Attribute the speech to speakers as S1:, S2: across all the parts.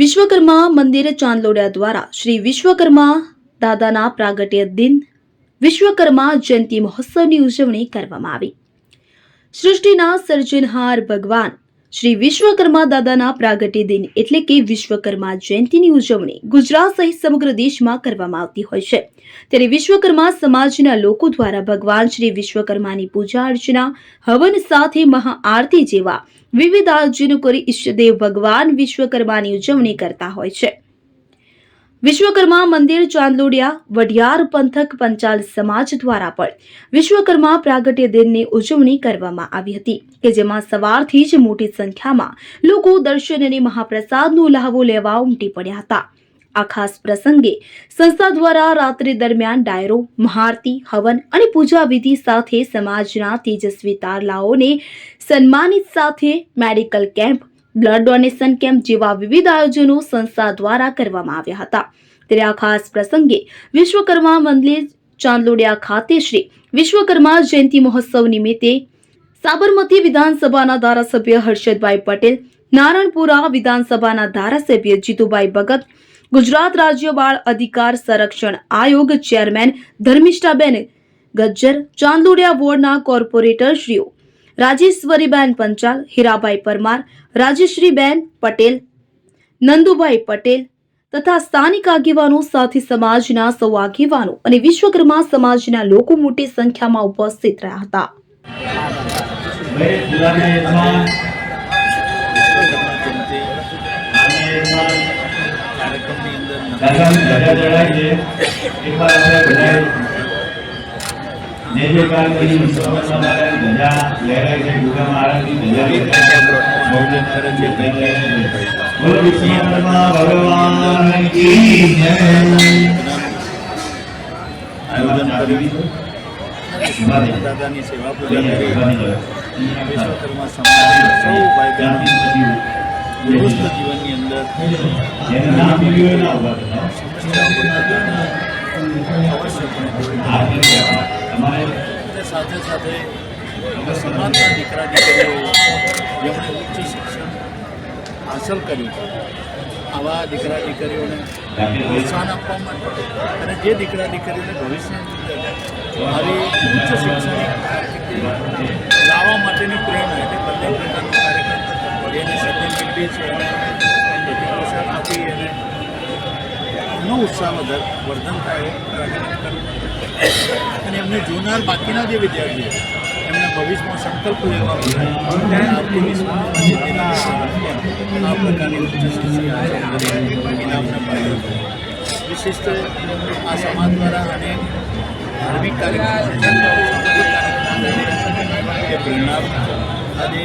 S1: વિશ્વકર્મા મંદિર ચાંદલોડિયા દ્વારા શ્રી વિશ્વકર્મા દાદાના પ્રાગટ્ય દિન, વિશ્વકર્મા જયંતિ મહોત્સવની ઉજવણી કરવામાં આવી. સૃષ્ટિના સર્જનહાર ભગવાન શ્રી વિશ્વકર્મા દાદાના પ્રાગટ્ય દિન એટલે કે વિશ્વકર્મા જયંતિની ઉજવણી ગુજરાત સહિત સમગ્ર દેશમાં કરવામાં આવતી હોય છે. ત્યારે વિશ્વકર્મા સમાજના લોકો દ્વારા ભગવાન શ્રી વિશ્વકર્માની પૂજા અર્ચના, હવન સાથે મહાઆરતી જેવા વિવિધ આયોજનો કરી ઈષ્ટદેવ ભગવાન વિશ્વકર્માની ઉજવણી કરતા હોય છે. વિશ્વકર્મા મંદિર ચાંદલોડિયા, વઢિયાર પંથક પંચાલ સમાજ દ્વારા પણ વિશ્વકર્મા પ્રાગટ્ય દિનની ઉજવણી કરવામાં આવી હતી, કે જેમાં સવારથી જ મોટી સંખ્યામાં લોકો દર્શન અને મહાપ્રસાદનો લહાવો લેવા ઉમટી પડ્યા હતા. આ ખાસ પ્રસંગે સંસ્થા દ્વારા રાત્રિ દરમિયાન ડાયરો મહારતી હવન અને પૂજા વિધિ સાથે સમાજના તેજસ્વી તારલાઓને સન્માનિત સાથે medical camp blood donation camp જેવા વિવિધ આયોજનો સંસ્થા દ્વારા કરવામાં આવ્યા હતા. ત્યારે આ ખાસ પ્રસંગે વિશ્વકર્મા મંદિર ચાંદલોડિયા ખાતે શ્રી વિશ્વકર્મા જયંતિ મહોત્સવ નિમિત્તે સાબરમતી વિધાનસભાના ધારાસભ્ય હર્ષદભાઈ પટેલ, નારણપુરા વિધાનસભાના ધારાસભ્ય જીતુભાઈ ભગત, ગુજરાત રાજ્ય બાળ અધિકાર સંરક્ષણ આયોગ ચેરમેન ધર્મિષ્ઠાબેન ગજ્જર, ચાંદલોડિયા વોર્ડના કોર્પોરેટરશ્રીઓ રાજેશ્વરીબેન પંચાલ, હીરાભાઈ પરમાર, રાજેશ્રીબેન પટેલ, નંદુભાઈ પટેલ તથા સ્થાનિક આગેવાનો સાથે સમાજના સૌ આગેવાનો અને વિશ્વકર્મા સમાજના લોકો મોટી સંખ્યામાં ઉપસ્થિત રહ્યા હતા.
S2: કાર્યક્રમની અંદર
S3: દાદાની ધજા ચડાવી છે એકવાર આપણે બધાએ જય જયકાર કરી વિશ્વકર્મા દાદાની ધજા લહેરાય છે ધજા ભગવાન કી જય.
S2: દાદાની સેવા જીવનની અંદર.
S3: જેનું નામ લીધું હોય ઊભા થતા.
S2: સાથે સાથે સમાજના દીકરા દીકરીઓ જેમણે ઉચ્ચ શિક્ષણ હાંસલ કર્યું આવા દીકરા દીકરીઓને પ્રોત્સાહન આપવા માટે અને જે દીકરા દીકરીઓને ભવિષ્યની આવી ઉચ્ચ શિક્ષણ લાવવા માટેની પ્રેરણા એટલે બંને પ્રકારનો કાર્યક્રમ. જેને સિદ્ધિ છે એને પ્રતિપોષણ આપી અને એમનો ઉત્સાહ વર્ધન થાય અને એમને જોનાર બાકીના જે વિદ્યાર્થીઓ એમને ભવિષ્યમાં સંકલ્પ લેવા આ પ્રકારની ઉચ્ચ કરી ઇનામને પામ્યો છે. વિશિષ્ટ આ સમાજ દ્વારા અને ધાર્મિક કાર્યક્રમો પ્રેરણા. આજે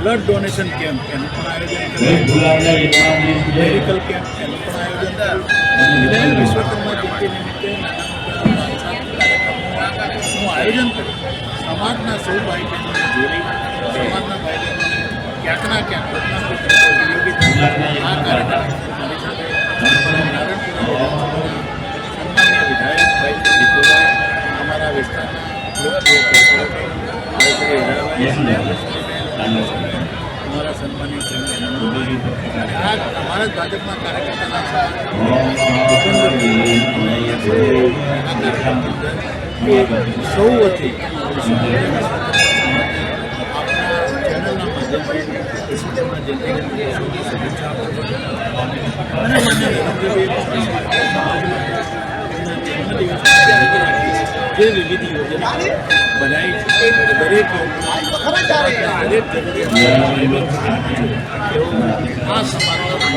S2: બ્લડ ડોનેશન કેમ્પ એનું પણ આયોજન
S3: જય
S2: કર્યું
S3: ગુલાબના યજમાનની જય.
S2: મેડિકલ કેમ્પ એનું પણ આયોજન કર્યું અને વિશ્વકર્મા જયંતિ નિમિત્તે નાના મોટા સાંસ્કૃતિક કાર્યક્રમોનું આયોજન કર્યું સમાજના સૌ ભાઈ બહેનોને જોડી સમાજના ભાઈ બહેનોને ક્યાંક ના ક્યાંક કોઈકના કોઈક રીતે ઉપયોગી થાય આ કાર્યક્રમ મારી સાથે નારણપુરા સન્માનીય વિધાયક ભાઈ જીતુભાઈ અમારા વિસ્તારના લોકપ્રિય કોર્પોરેટર ભાઈ શ્રી હીરાભાઈ અમારા સન્માનીય ચેરમેન આ અમારા જ ભાજપના કાર્યકર્તાના સૌ વતી જે વિવિધ યોજના બનાવી છે. દરેક દરેક જરૂરિયાત આ સમાજના.